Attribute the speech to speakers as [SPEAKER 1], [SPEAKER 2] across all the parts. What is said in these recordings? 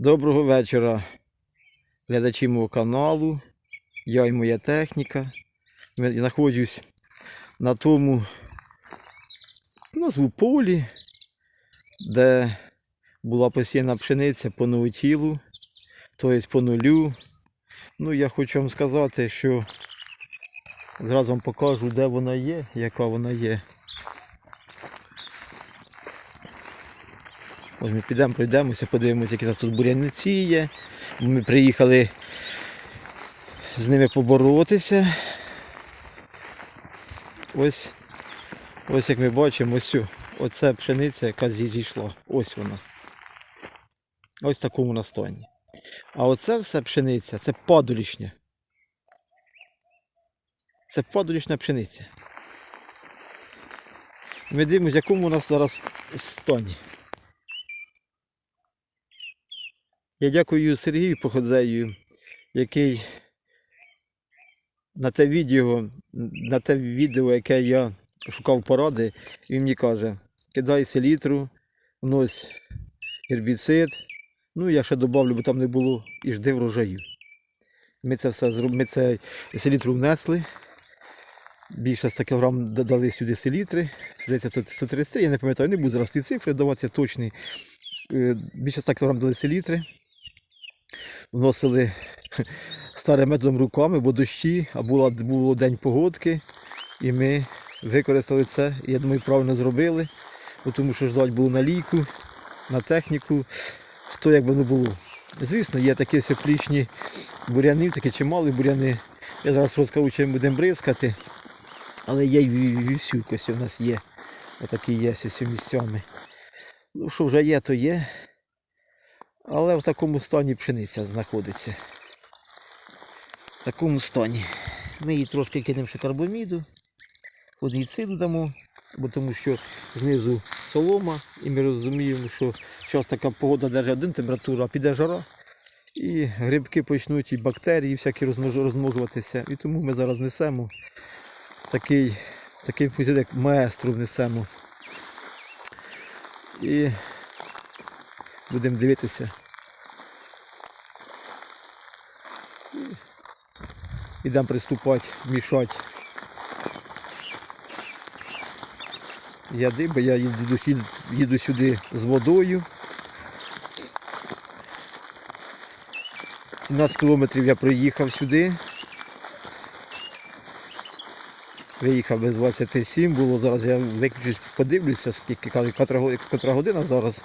[SPEAKER 1] Доброго вечора, глядачі мого каналу. Я і моя техніка. Я знаходжусь на тому назву полі, де була посіяна пшениця по новотілу, тобто по нулю. Ну, я хочу вам сказати, що зразу вам покажу, де вона є, яка вона є. Ось ми підемо, пройдемося, подивимося, які у нас тут буряниці є. Ми приїхали з ними поборотися. Ось, ось як ми бачимо, ось оце пшениця, яка зійшла. Ось вона. Ось в такому настані. А оце все пшениця, це падолішня. Це падолішня пшениця. Ми дивимося, в якому у нас зараз стані. Я дякую Сергію Походзею, який на те відео, на те відео, яке я шукав поради, він мені каже, кидай селітру, внось гербіцид, ну я ще додавлю, бо там не було і жди врожаю. Ми це все ми це селітру внесли. Більше 100 кг додали сюди селітри. Здається, це 133, я не пам'ятаю, не буду зараз ці цифри давати точні. Е, Більше 100 кг дали селітри вносили старим методом руками, бо дощі, а було, було день погодки, і ми використали це. Я думаю, правильно зробили, бо тому що ждать було на лійку, на техніку, хто як би не було. Звісно, є такі соплічні буряни, такі чималі буряни. Я зараз розкажу, чим будемо бризкати. Але є й ось у нас є. Отакі є ось місцями. Ну, що вже є, то є. Але в такому стані пшениця знаходиться. В такому стані. Ми її трошки кинемо ще карбоміду, фунгіциду дамо, бо тому що знизу солома, і ми розуміємо, що зараз така погода держить один температура, а піде жара. І грибки почнуть, і бактерії всякі розмножуватися. І тому ми зараз несемо такий, такий фунгіцид, як маестру внесемо. І будемо дивитися. Ідемо приступати, мішати. Яди, бо я їду, їду, сюди з водою. 17 кілометрів я проїхав сюди. Виїхав без 27 було, зараз я виключусь, подивлюся, скільки котра година зараз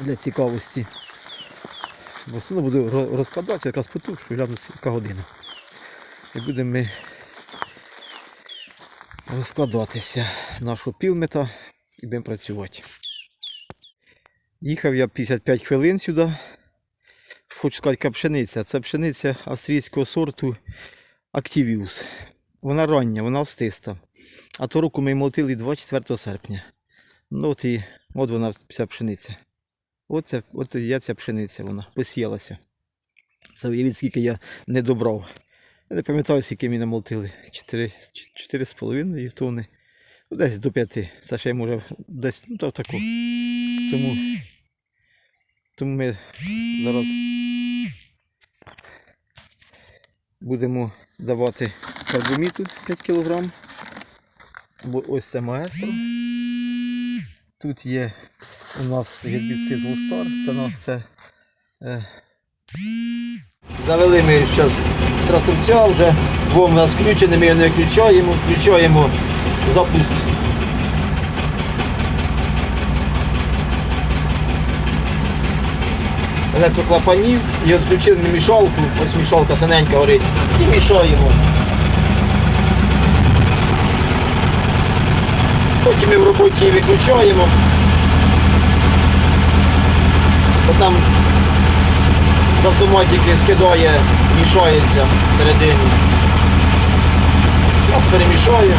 [SPEAKER 1] для цікавості. Бо одно буду розкладатися, якраз потушу, гляну, яка година. І будемо ми розкладатися нашого пілмета і будемо працювати. Їхав я 55 хвилин сюди. Хочу сказати, яка пшениця. Це пшениця австрійського сорту Activius. Вона рання, вона остиста. А то року ми молотили 24 серпня. Ну от і от вона вся пшениця. Оце, от я ця пшениця, вона посіялася. Це уявіть, скільки я не добрав. Я не пам'ятаю, скільки ми намолотили. 4, 4,5 тонни. Ну, Десь до 5. Це ще може десь ну, то таку. Тому, тому ми зараз будемо давати карбоміту 5 кг. Ось це маестро. Тут є у нас гербіцид Вустар. Це нас це. Е... Завели ми зараз тракторця вже, бо у нас включений, ми його не включаємо, включаємо запуск. Електроклапанів і от включили ми мішалку, ось мішалка синенька горить, і мішаємо. Потім ми в роботі її виключаємо. Бо там з автоматики скидає, мішається всередині. Нас перемішає.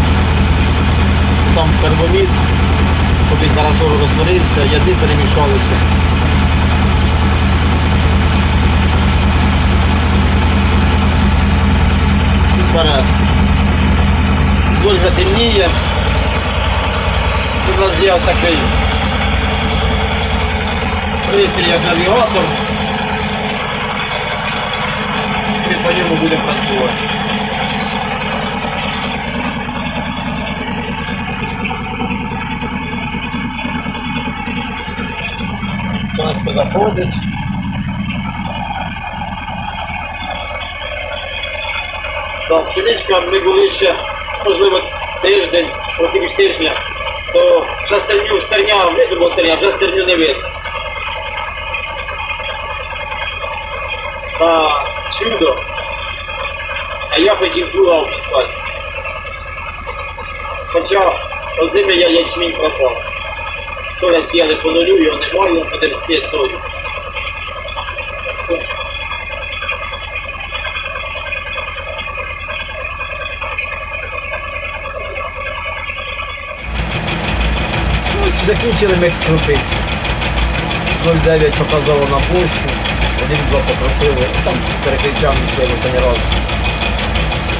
[SPEAKER 1] Там карбомід, щоб він хорошо розтворився, яди перемішалися. Вперед. Вдоль вже темніє. У нас є ось такий
[SPEAKER 2] пристрій як навігатор. Ми по ньому будемо працювати. Сонечко заходить. Так, пшеничка ми були ще, можливо, тиждень, більш тижня, то вже стерню, стерня, видно було стерня, вже стерню не видно. Та чудо. А я хотів плугав піскати. Хоча озими я ячмінь пропав. Толя сіяли по нулю, його немає, буде всі сою. Закінчили ми крупити. 0,9 показало на площу, один-два покропили, там з перекриттям ще останній раз.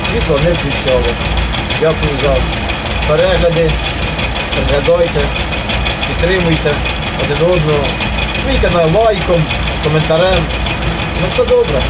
[SPEAKER 2] Світло не включали. Дякую за перегляди. Переглядайте, підтримуйте один одного. Мій канал лайком, коментарем. Ну все добре.